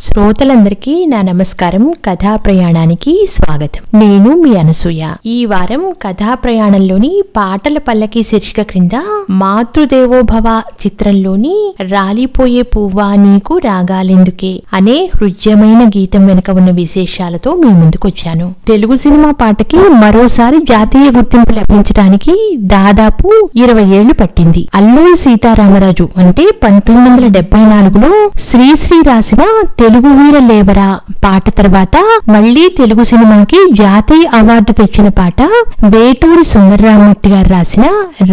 శ్రోతలందరికీ నా నమస్కారం. కథా ప్రయాణానికి స్వాగతం. నేను మీ అనసూయ. ఈ వారం కథా ప్రయాణంలోని పాటల పల్లకి శీర్షిక క్రింద మాతృదేవోభవ చిత్రంలోని రాలిపోయే పువ్వా నీకు రాగాలెందుకే అనే హృద్యమైన గీతం వెనుక ఉన్న విశేషాలతో మీ ముందుకొచ్చాను. తెలుగు సినిమా పాటకి మరోసారి జాతీయ గుర్తింపు లభించడానికి దాదాపు ఇరవై ఏళ్ళు పట్టింది. అల్లూరి సీతారామరాజు అంటే పంతొమ్మిది వందల డెబ్బై నాలుగులో శ్రీశ్రీ రాసిన తెలుగు వీర లేబరా పాట తర్వాత మళ్ళీ తెలుగు సినిమాకి జాతీయ అవార్డు తెచ్చిన పాట వేటూరి సుందరరామూర్తి గారు రాసిన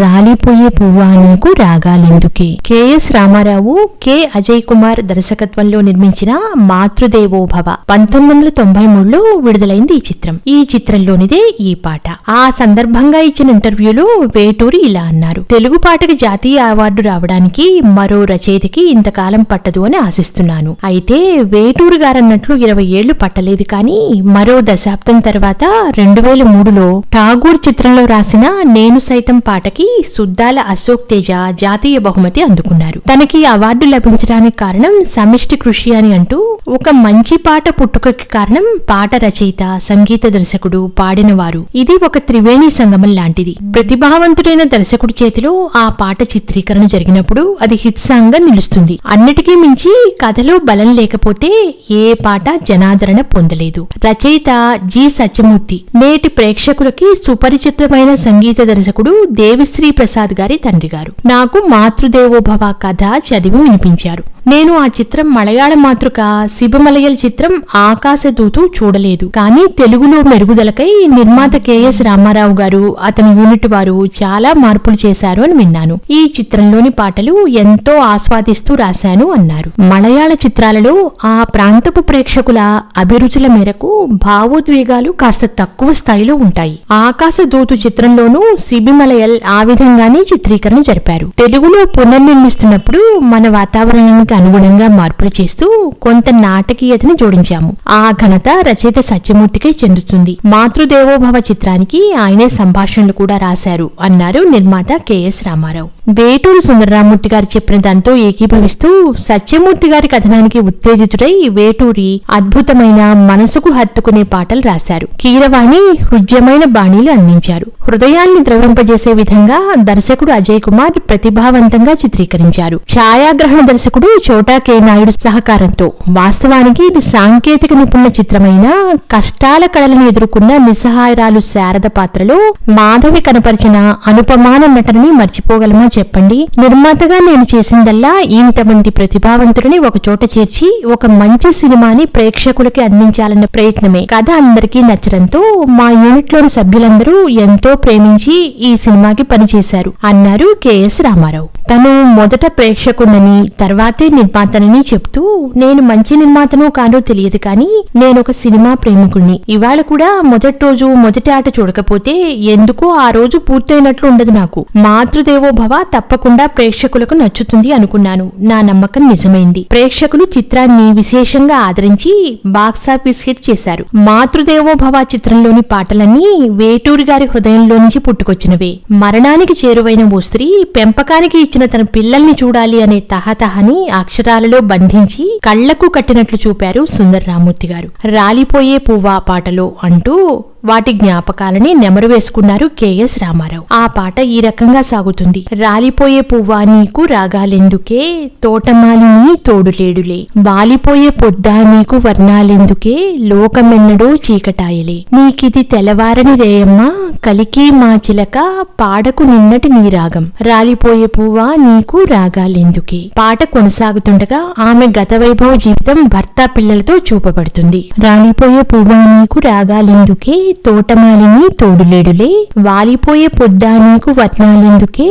రాలిపోయే పువ్వా నీకు రాగాలెందుకే? K S Ramarao K Ajay Kumar దర్శకత్వంలో నిర్మించిన మాతృదేవోభవ. పంతొమ్మిది వందల తొంభై మూడులో విడుదలైంది ఈ చిత్రం. ఈ చిత్రంలోనిదే ఈ పాట. ఆ సందర్భంగా ఇచ్చిన ఇంటర్వ్యూలో వేటూరి ఇలా అన్నారు. తెలుగు పాటకి జాతీయ అవార్డు రావడానికి మరో రచయితకి ఇంతకాలం పట్టదు అని ఆశిస్తున్నాను. అయితే వేటూరు గారన్నట్లు ఇరవై ఏళ్ళు పట్టలేదు కానీ మరో దశాబ్దం తర్వాత రెండు వేల మూడులో ఠాగూర్ చిత్రంలో రాసిన నేను సైతం పాటకి సుద్దాల అశోక్ తేజ జాతీయ బహుమతి అందుకున్నారు. తనకి అవార్డు లభించడానికి కారణం సమిష్టి కృషి అని అంటూ ఒక మంచి పాట పుట్టుకకి కారణం పాట రచయిత సంగీత దర్శకుడు పాడినవారు. ఇది ఒక త్రివేణి సంగమం లాంటిది. ప్రతిభావంతుడైన దర్శకుడి చేతిలో ఆ పాట చిత్రీకరణ జరిగినప్పుడు అది హిట్ సాంగ్గా నిలుస్తుంది. అన్నిటికీ మించి కథలో బలం లేకపోతే ఏ పాట జనాదరణ పొందలేదు. రచయిత జి సత్యమూర్తి నేటి ప్రేక్షకులకి సుపరిచితమైన సంగీత దర్శకుడు దేవిశ్రీ ప్రసాద్ గారి తండ్రి గారు. నాకు మాతృదేవోభవ కథ చదివి వినిపించారు. నేను ఆ చిత్రం మలయాళ మాతృక శిబమలయల్ చిత్రం ఆకాశదూతు చూడలేదు. కానీ తెలుగులో మెరుగుదలకై నిర్మాత కెఎస్ రామారావు గారు అతని యూనిట్ వారు చాలా మార్పులు చేశారు అని విన్నాను. ఈ చిత్రంలోని పాటలు ఎంతో ఆస్వాదిస్తూ రాశాను అన్నారు. మలయాళ చిత్రాలలో ఆ ప్రాంతపు ప్రేక్షకుల అభిరుచుల మేరకు భావోద్వేగాలు కాస్త తక్కువ స్థాయిలో ఉంటాయి. ఆకాశదూతు చిత్రంలోనూ సిబిమలయల్ ఆ విధంగానే చిత్రీకరణ జరిపారు. తెలుగులో పునర్నిర్మిస్తున్నప్పుడు మన వాతావరణానికి అనుగుణంగా మార్పులు చేస్తూ కొంత నాటకీయతను జోడించాము. ఆ ఘనత రచయిత సత్యమూర్తికే చెందుతుంది. మాతృదేవోభవ చిత్రానికి ఆయనే సంభాషణలు కూడా రాశారు అన్నారు నిర్మాత కెఎస్ రామారావు. వేటూరు సుందరరామూర్తి గారు చెప్పిన దాంతో ఏకీభవిస్తూ సత్యమూర్తి గారి కథనానికి ఉత్తేజితుడై వేటూరి అద్భుతమైన మనసుకు హత్తుకునే పాటలు రాశారు. కీరవాణి హృద్యమైన బాణీలు అందించారు. హృదయాన్ని ద్రవింపజేసే విధంగా దర్శకుడు అజయ్ కుమార్ ప్రతిభావంతంగా చిత్రీకరించారు. ఛాయాగ్రహణ దర్శకుడు చోటా కే. నాయుడు సహకారంతో వాస్తవానికి ఇది సాంకేతిక నిపుణుల చిత్రమైన కష్టాల కళలను ఎదుర్కొన్న నిస్సహాయరాలు శారద పాత్రలో మాధవి కనపరిచిన అనుపమాన నటనని మర్చిపోగలమా చెప్పండి. నిర్మాతగా నేను చేసిందల్లా ఇంతమంది ప్రతిభావంతులని ఒక చోట చేర్చి ఒక మంచి సినిమాని ప్రేక్షకులకి అందించాలన్న ప్రయత్నమే. కథ అందరికీ నచ్చడంతో మా యూనిట్లోని సభ్యులందరూ ఎంతో ప్రేమించి ఈ సినిమాకి పనిచేశారు అన్నారు కెఎస్ రామారావు. తను మొదట ప్రేక్షకుడిని తర్వాతే నిర్మాతనని చెప్తూ నేను మంచి నిర్మాతనో కానో తెలియదు కానీ నేను ఒక సినిమా ప్రేమికుణ్ణి. ఇవాళ కూడా మొదటి రోజు మొదటి ఆట చూడకపోతే ఎందుకో ఆ రోజు పూర్తయినట్లు ఉండదు నాకు. మాతృదేవో భవ తప్పకుండా ప్రేక్షకులకు నచ్చుతుంది అనుకున్నాను. నా నమ్మకం నిజమైంది. ప్రేక్షకులు చిత్రాన్ని విశేషంగా ఆదరించి బాక్సాఫీస్ హిట్ చేశారు. మాతృదేవో భవ చిత్రంలోని పాటలన్నీ వేటూరి గారి హృదయంలో నుంచి పుట్టుకొచ్చినవే. మరణానికి చేరువైన ఓ స్త్రీ పెంపకానికి ఇచ్చిన తన పిల్లల్ని చూడాలి అనే తహతహని అక్షరాలలో బంధించి కళ్ళకు కట్టినట్లు చూపారు సుందర రామూర్తి గారు. రాలిపోయే పువ్వా పాటలో అంటూ వాటి జ్ఞాపకాలని నెమరు వేసుకున్నారు కెఎస్ రామారావు. ఆ పాట ఈ రకంగా సాగుతుంది. రాలిపోయే పువ్వా నీకు రాగాలెందుకే? తోటమాలిని తోడులేడులే వాలిపోయే పొద్దా నీకు వర్ణాలెందుకే? లోకమెన్నడూ చీకటాయలే. నీకిది తెల్లవారని రేయమ్మ కలికి మా చిలక పాడకు నిన్నటి నీ రాగం. రాలిపోయే పువ్వా నీకు రాగాలెందుకే? పాట కొనసాగుతుండగా ఆమె గత వైభవ జీవితం భర్త పిల్లలతో చూపబడుతుంది. రాలిపోయే పువ్వా నీకు రాగాలెందుకే? తోటమాలిని తోడులేడులే. వాలిపోయే పొద్దా నీకు వట్నాలెందుకే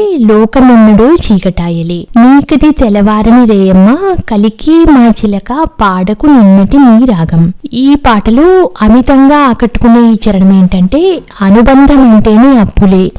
చీకటాయలే. నీకది తెలవారని రేయమ్మ కలికి మా చిలక పాడకు నిన్నటి నీ రాగం. ఈ పాటలో అమితంగా ఆకట్టుకునే ఈ చరణం ఏంటంటే అనుబంధం అంటేనే అప్పులే.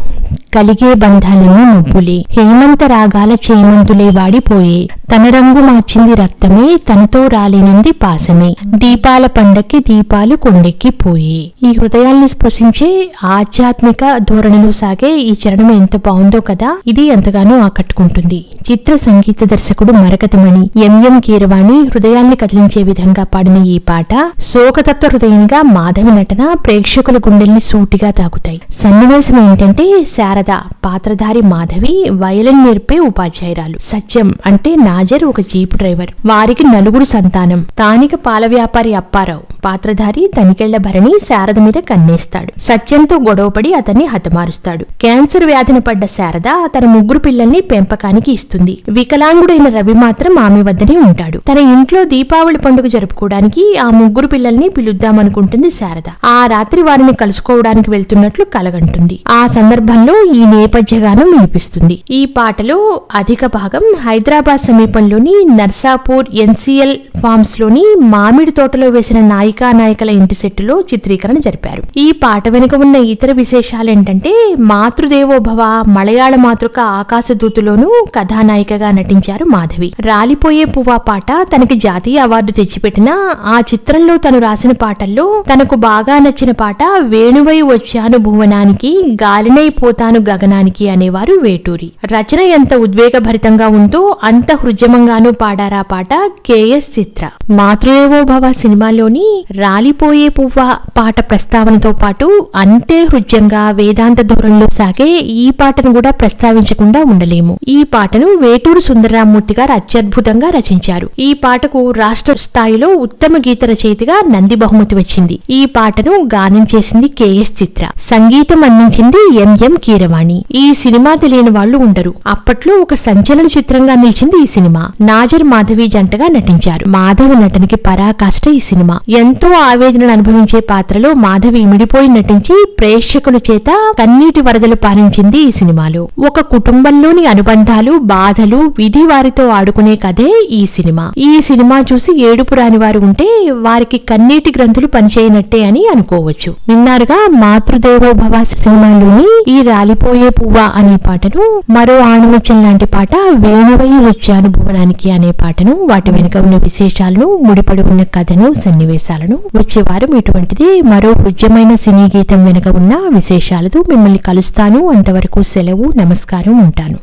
కలిగే బంధాలను నొప్పులే హేమంత రాగాల చేమంతులే వాడిపోయే. తన రంగు మార్చింది రక్తమే తనతో రాలేనంది పాసమే. దీపాల పండక్కి దీపాలు కొండెక్కిపోయే. ఈ హృదయ హృదయాల్ని స్పృశించే ఆధ్యాత్మిక ధోరణిలో సాగే ఈ చరణం ఎంత బాగుందో కదా ఇది ఎంతగానో ఆకట్టుకుంటుంది. చిత్ర సంగీత దర్శకుడు మరకతమణి ఎంఎం కీరవాణి హృదయాల్ని కదిలించే విధంగా పాడిన ఈ పాట శోకతత్వ హృదయంగా మాధవి నటన ప్రేక్షకుల గుండెల్ని సూటిగా తాకుతాయి. సన్నివేశం ఏంటంటే శారద పాత్రధారి మాధవి వయలిన్ నేర్పే ఉపాధ్యాయురాలు. సత్యం అంటే నాజర్ ఒక జీపు డ్రైవర్. వారికి నలుగురు సంతానం. స్థానిక పాల వ్యాపారి అప్పారావు. పాత్రధారి తనికెళ్ళ భరణి శారద మీద కన్నేస్తాడు. సత్యంతో గొడవపడి అతన్ని హతమారుస్తాడు. క్యాన్సర్ వ్యాధిని పడ్డ శారద తన ముగ్గురు పిల్లల్ని పెంపకానికి ఇస్తుంది. వికలాంగుడైన రవి మాత్రం ఆమె వద్దనే ఉంటాడు. తన ఇంట్లో దీపావళి పండుగ జరుపుకోవడానికి ఆ ముగ్గురు పిల్లల్ని పిలుద్దామనుకుంటుంది శారద. ఆ రాత్రి వారిని కలుసుకోవడానికి వెళ్తున్నట్లు కలగంటుంది. ఆ సందర్భంలో ఈ నేపథ్య గానం వినిపిస్తుంది. ఈ పాటలో అధిక భాగం హైదరాబాద్ సమీపంలోని నర్సాపూర్ ఎన్సిఎల్ ఫార్మ్స్లోని మామిడి తోటలో వేసిన నాయికా నాయకుల ఇంటి సెట్టులో చిత్రీకరణ జరిపారు. ఈ పాట వెనుక ఉన్న ఇతర విశేషాలు ఏంటంటే మాతృదేవోభవ మలయాళ మాతృక ఆకాశదూతులోనూ కథానాయికగా నటించారు మాధవి. రాలిపోయే పువ్వా పాట తనకి జాతీయ అవార్డు తెచ్చిపెట్టిన ఆ చిత్రంలో తను రాసిన పాటల్లో తనకు బాగా నచ్చిన పాట వేణువై వచ్చాను భువనానికి గాలినై పోతాను గగనానికి అనేవారు వేటూరి. రచన ఎంత ఉద్వేగభరితంగా ఉందో అంత హృద్యమంగానూ పాడారా పాట కేఎస్ చిత్ర. మాతృదేవోభవ సినిమాలోని రాలిపోయే పువ్వ పాట ప్రస్తావనతో పాటు అంతే హృద్యంగా వేదాంత ధోరణిలో సాగే ఈ పాటను కూడా ప్రస్తావించకుండా ఉండలేము. ఈ పాటను వేటూరు సుందరరామూర్తి గారు అత్యద్భుతంగా రచించారు. ఈ పాటకు రాష్ట్ర స్థాయిలో ఉత్తమ గీత రచయితగా నంది బహుమతి వచ్చింది. ఈ పాటను గానం చేసింది కేఎస్ చిత్ర. సంగీతం అందించింది ఎంఎం కీరవాణి. ఈ సినిమా తెలియని వాళ్ళు ఉండరు. అప్పట్లో ఒక సంచలన చిత్రంగా నిలిచింది ఈ సినిమా. నాజర్ మాధవి జంటగా నటించారు. మాధవి నటనకి పరాకాష్ట ఈ సినిమా. ఎంతో ఆవేదనను అనుభవించే పాత్రలో మాధవి ఇమిడిపోయి నటించి ప్రేక్షకుల చేత కన్నీటి వరదలు పాలించింది ఈ సినిమాలో. ఒక కుటుంబంలోని అనుబంధాలు బాధలు విధి వారితో ఆడుకునే కథే ఈ సినిమా. ఈ సినిమా చూసి ఏడుపు రాని వారు ఉంటే వారికి కన్నీటి గ్రంథులు పనిచేయనట్టే అని అనుకోవచ్చు. విన్నారుగా మాతృదేవోభవ సినిమాలోని ఈ రాలిపోయే పువ్వ అనే పాటను మరో ఆణిముత్యం లాంటి పాట వేణువై వచ్చే అనుభవానికి అనే పాటను వాటి వెనుక ఉన్న విశేషాలను ముడిపడి ఉన్న కథను సన్నివేశాలను వచ్చే వారం ఇటువంటిది మరో హృద్యమైన సినీ గీతం వెనుక ఉన్న విశేషాలతో మిమ్మల్ని కలుస్తాను. అంతవరకు సెలవు నమస్కారం ఉంటాను.